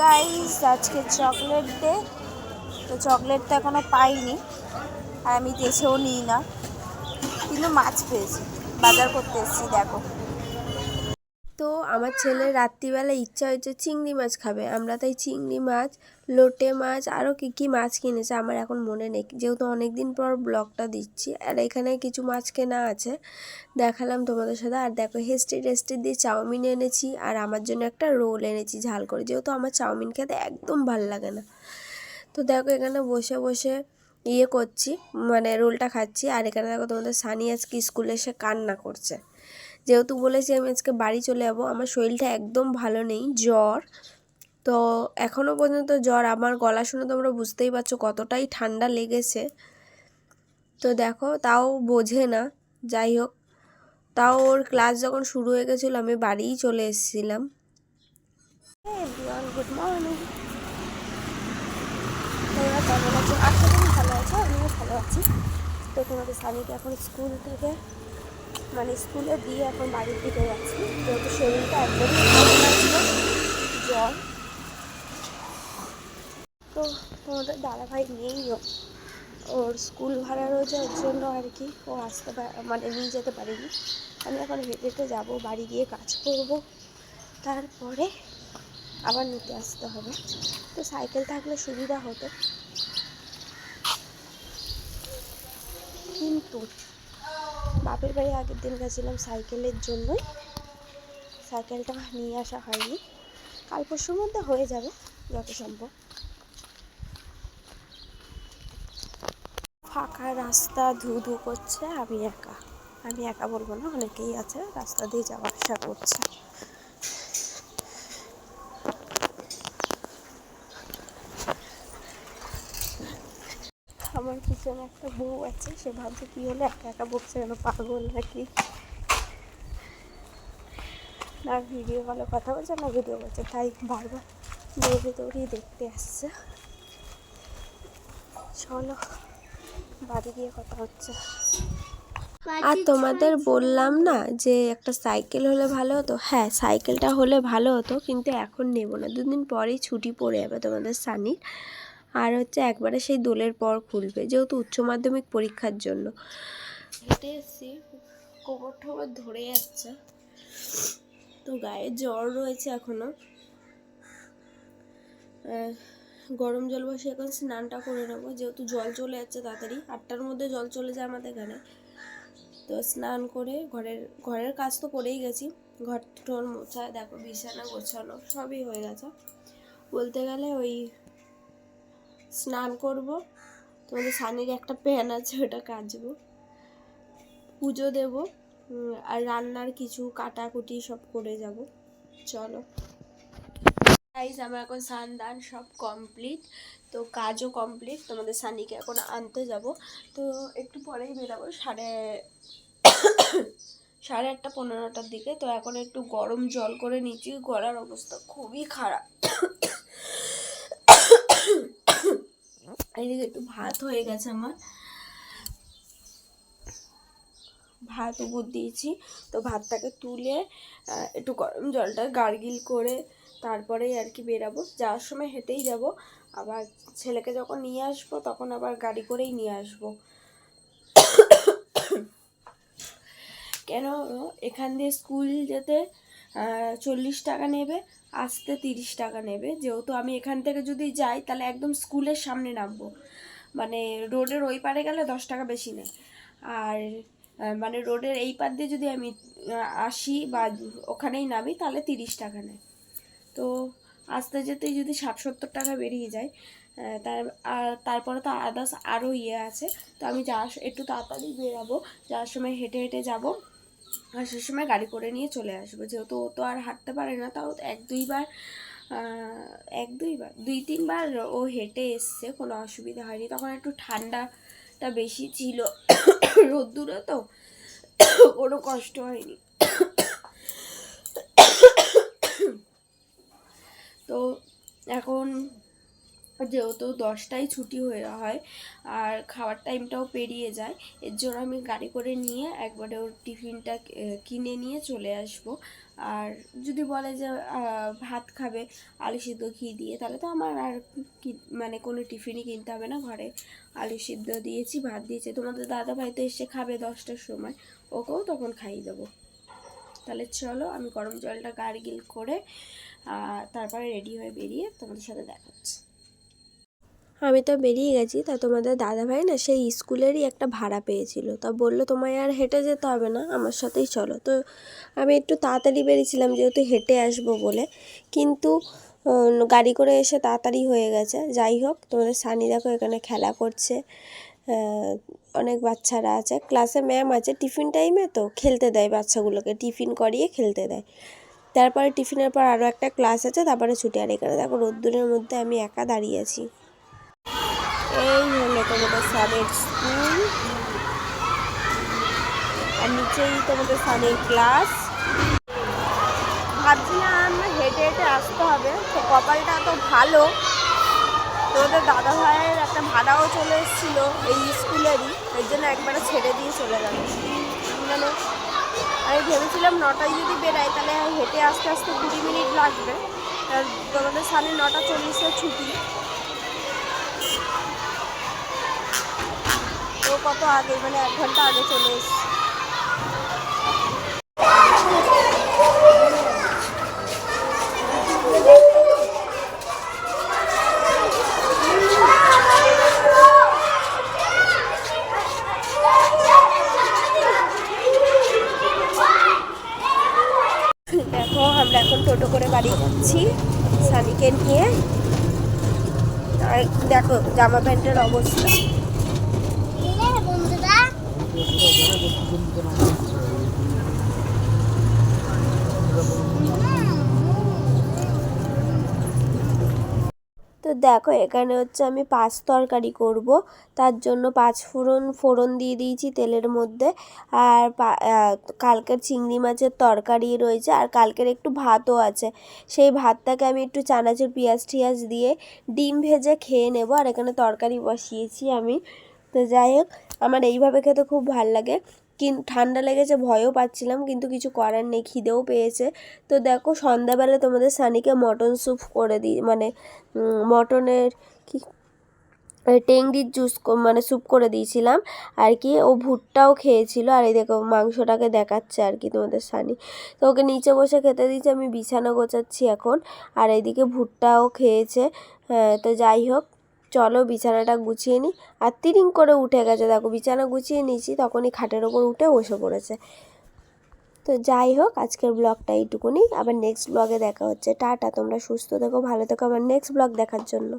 Guys আজকে chocolate day তো chocolate তো এখনও পাইনি, আর আমি দেশেও নিই না, কিন্তু মাছ পেয়েছি, বাজার করতে এসেছি, দেখো। তো আমার ছেলে রাত্রিবেলা ইচ্ছা হয়েছে চিংড়ি মাছ খাবে। আমরা তাই চিংড়ি মাছ, লোটে মাছ আরও কী কী মাছ কিনেছে আমার এখন মনে নেই। যেহেতু অনেক দিন পর ব্লগটা দিচ্ছি, আর এখানে কিছু মাছ কেনা আছে। দেখালাম তোমাদের সাথে। আর দেখো, হেস্টি টেস্টি দিয়ে চাউমিন এনেছি, আর আমার জন্য একটা রোল এনেছি ঝাল করে। যেহেতু আমার চাউমিন খেতে একদম ভালো লাগে না। তো দেখো, এখানে বসে বসে ইয়ে করছি মানে রোলটা খাচ্ছি। আর এখানে দেখো, তোমাদের সানি আজকে স্কুলে এসে কান্না করছে। যেহেতু বলেছি আমি আজকে বাড়ি চলে যাব, আমার শরীরটা একদম ভালো নেই, জ্বর। তো এখনও পর্যন্ত জ্বর, আমার গলা শুনে তোমরা বুঝতেই পারছ কতটাই ঠান্ডা লেগেছে। তো দেখো, তাও বোঝে না, যাই হোক। তাও ওর ক্লাস যখন শুরু হয়ে গেছিল, আমি বাড়িই চলে এসেছিলাম। আশা করি ভালো আছো, আমিও ভালো আছি। তো তোমাদের স্বামীকে এখন স্কুল থেকে মানে স্কুলে দিয়ে এখন বাড়ির দিকে যাচ্ছি। যেহেতু শরীরটা একদমই জ্বর। তো তোমাদের দাদাভাই নেই ও। ওর স্কুল ভাড়া রয়েছে ওর জন্য আর কি। ও আসতে মানে নিয়ে যেতে পারেনি। আমি এখন হেঁটে যাব, বাড়ি গিয়ে কাজ করব। তারপরে আবার নিতে আসতে হবে। তো সাইকেল থাকলে সুবিধা হতো। কিন্তু বাপের বাড়ি আগের দিন গেছিলাম সাইকেলের জন্যই। সাইকেলটা নিয়ে আসা হয়নি। কাল পরশুর মধ্যে হয়ে যাবে, যত সম্ভব। ফাঁকা রাস্তা ধু ধু করছে, আমি একা। আমি একা বলব না, অনেকেই আছে, রাস্তা দিয়ে যাওয়া আসা করছে। আমার পিছনে একটা বউ আছে, সে ভাবছে কি হলো, একা একা বসছে কেন, পাগল নাকি? না, ভিডিও কলে কথা বলছে, না ভিডিও করছে তাই বারবার দৌড়ে দৌড়িয়ে দেখতে আসছে। চলো, বাড়ি গিয়ে কথা হচ্ছে। আর তোমাদের বললাম না যে একটা সাইকেল হলে ভালো হতো? হ্যাঁ সাইকেলটা হলে ভালো হতো, কিন্তু এখন নেব না। দুদিন পরেই ছুটি পড়ে যাবে তোমাদের সানির। আর হচ্ছে একবারে সেই দোলের পর খুলবে, যেহেতু উচ্চ মাধ্যমিক পরীক্ষার জন্য। হেঁটে এসছি, কোমর ঠোমর ধরে যাচ্ছে। তো গায়ে জ্বর রয়েছে এখনও। গরম জল বসে এখন স্নানটা করে নেব, যেহেতু জল চলে যাচ্ছে তাড়াতাড়ি। আটটার মধ্যে জল চলে যায় আমাদের এখানে। তো স্নান করে ঘরের ঘরের কাজ তো করেই গেছি। ঘর টোর মোছা, দেখো বিছানা গোছানো, সবই হয়ে গেছে। বলতে গেলে ওই স্নান করব। তোমাদের সানির একটা প্যান আছে, ওটা কাচবো। পুজো দেব আর রান্নার কিছু কাটাকুটি সব করে যাব। চলো। গাইজ আমার এখন স্নান দান সব কমপ্লিট তো কাজও কমপ্লিট তোমাদের সানিকে এখন আনতে যাব। তো একটু পরেই বেরাবো, সাড়ে সাড়ে আটটা, পনেরোটার দিকে। তো এখন একটু গরম জল করে নিচ্ছি, গলার অবস্থা খুবই খারাপ। এদিকে একটু ভাত হয়ে গেছে আমার। ভাত উপর দিয়েছি। তো ভাতটাকে তুলে একটু গরম জলটা গার্গিল করে তারপরেই আর কি বেরাবো। যাওয়ার সময় হেঁটেই যাব। আবার ছেলেকে যখন নিয়ে আসব, তখন আবার গাড়ি করেই নিয়ে আসব। কেন? এখান দিয়ে স্কুল যেতে চল্লিশ টাকা নেবে। আসতে তিরিশ টাকা নেবে। যেহেতু আমি এখান থেকে যদি যাই, তাহলে একদম স্কুলের সামনে নামবো। মানে রোডের ওই পারে গেলে দশ টাকা বেশি নেয়। আর মানে রোডের এই পার দিয়ে যদি আমি আসি বা ওখানেই নামি, তাহলে তিরিশ টাকা নেয়। তো আসতে যেতেই যদি ষাট সত্তর টাকা বেরিয়ে যায় তার, আর তারপরে তো আদার্স আরও ইয়ে আছে। তো আমি যাওয়ার একটু তাড়াতাড়ি বেরাবো। যাওয়ার সময় হেঁটে হেঁটে যাব। আসার সময় গাড়ি করে নিয়ে চলে আসবে। যেহেতু ও তো আর হাঁটতে পারে না, তাও এক দুইবার এক দুইবার, দুই তিনবার ও হেঁটে এসছে, কোনো অসুবিধা হয়নি। তখন একটু ঠান্ডাটা বেশি ছিল রোদ্দুরে তো, কোনো কষ্ট হয়নি। তো এখন যেহেতু দশটায় ছুটি হয়ে হয় আর খাওয়ার টাইমটাও পেরিয়ে যায়, এর জন্য আমি গাড়ি করে নিয়ে একবারে ওর টিফিনটা কিনে নিয়ে চলে আসব। আর যদি বলে যে ভাত খাবে, আলু সিদ্ধ ঘি দিয়ে, তাহলে তো আমার আর মানে কোনো টিফিনই কিনতে হবে না। ঘরে আলু সিদ্ধ দিয়েছি, ভাত দিয়েছি। তোমাদের দাদা ভাই তো এসে খাবে দশটার সময়, ওকেও তখন খাইয়ে দেবো। তাহলে চলো, আমি গরম জলটা গার্গিল করে তারপরে রেডি হয়ে বেরিয়ে তোমাদের সাথে দেখা হচ্ছে। আমি তো বেরিয়ে গেছি। তা তোমাদের দাদাভাই না সেই স্কুলেরই একটা ভাড়া পেয়েছিল। তা বলল, তোমায় আর হেঁটে যেতে হবে না, আমার সাথেই চলো। তো আমি একটু তাড়াতাড়ি বেরিয়েছিলাম, যেহেতু হেঁটে আসব বলে। কিন্তু গাড়ি করে এসে তাড়াতাড়ি হয়ে গেছে। যাই হোক, তোমাদের সানি দেখো এখানে খেলা করছে। অনেক বাচ্চারা আছে। ক্লাসে ম্যাম আছে, টিফিন টাইমে তো খেলতে দেয় বাচ্চাগুলোকে, টিফিন করিয়ে খেলতে দেয়। তারপরে টিফিনের পর আরও একটা ক্লাস আছে, তারপরে ছুটি। আর এখানে দেখো, রোদ্দুরের মধ্যে আমি একা দাঁড়িয়ে আছি। এই হলো তোমাদের সানের স্কুল। আর নিচেই তোমাদের সানের ক্লাস। ভাবছিলাম হেঁটে হেঁটে আসতে হবে, তো কপালটা তো ভালো। তোমাদের দাদা ভাইয়ের একটা ভাড়াও চলে এসেছিল এই স্কুলেরই, এর জন্য একবারে ছেড়ে দিয়ে চলে গেল। মানে আমি ভেবেছিলাম নটায় যদি বেরাই তাহলে হেঁটে আসতে আসতে কুড়ি মিনিট লাগবে। আর তোমাদের সামনে নটা চল্লিশে ছুটি। কত আগে মানে এক ঘণ্টা আগে চলে এসেছে। দেখো, আমরা এখন টোটো করে বাড়ি যাচ্ছি আর দেখো, জামা প্যান্টের অবস্থা। তো দেখো, এখানে হচ্ছে আমি পাঁচ তরকারি করব। তার জন্য পাঁচ ফোড়ন ফোড়ন দিয়ে দিয়েছি তেলের মধ্যে। আর কালকের চিংড়ি মাছের তরকারি রয়েছে, আর কালকের একটু ভাতও আছে। সেই ভাতটাকে আমি একটু চানাচুর, পেঁয়াজ টিয়াজ দিয়ে ডিম ভেজে খেয়ে নেব, আর এখানে তরকারি বসিয়েছি আমি। তো যাই হোক আমার এইভাবে খেতে খুব ভালো লাগে। কিন ঠান্ডা লেগেছে ভয়ও পাচ্ছিলাম কিন্তু কিছু করার নেই খিদেও পেয়েছে। তো দেখো সন্ধ্যাবেলা তোমাদের সানিকে মটন স্যুপ করে দিই মানে মটনের কি টেংরির জুস মানে স্যুপ করে দিয়েছিলাম। আর কি ও ভুট্টাও খেয়েছিল আর এই দেখো মাংসটাকে দেখাচ্ছে আর কি তোমাদের সানি। তো ওকে নিচে বসে খেতে দিয়েছি আমি বিছানা গোছাচ্ছি এখন। আর এইদিকে ভুট্টাও খেয়েছে হ্যাঁ, তো যাই হোক চলো বিছানাটা গুছিয়ে নিই আর তিরিং করে উঠে গেছে। দেখো, বিছানা গুছিয়ে নিয়েছি, তখনই খাটের ওপর উঠে বসে পড়েছে। তো যাই হোক, আজকের ব্লগটা এইটুকুনি। আবার নেক্সট ব্লগে দেখা হচ্ছে। টাটা, তোমরা সুস্থ থেকো, ভালো থেকো। আবার নেক্সট ব্লগ দেখার জন্য।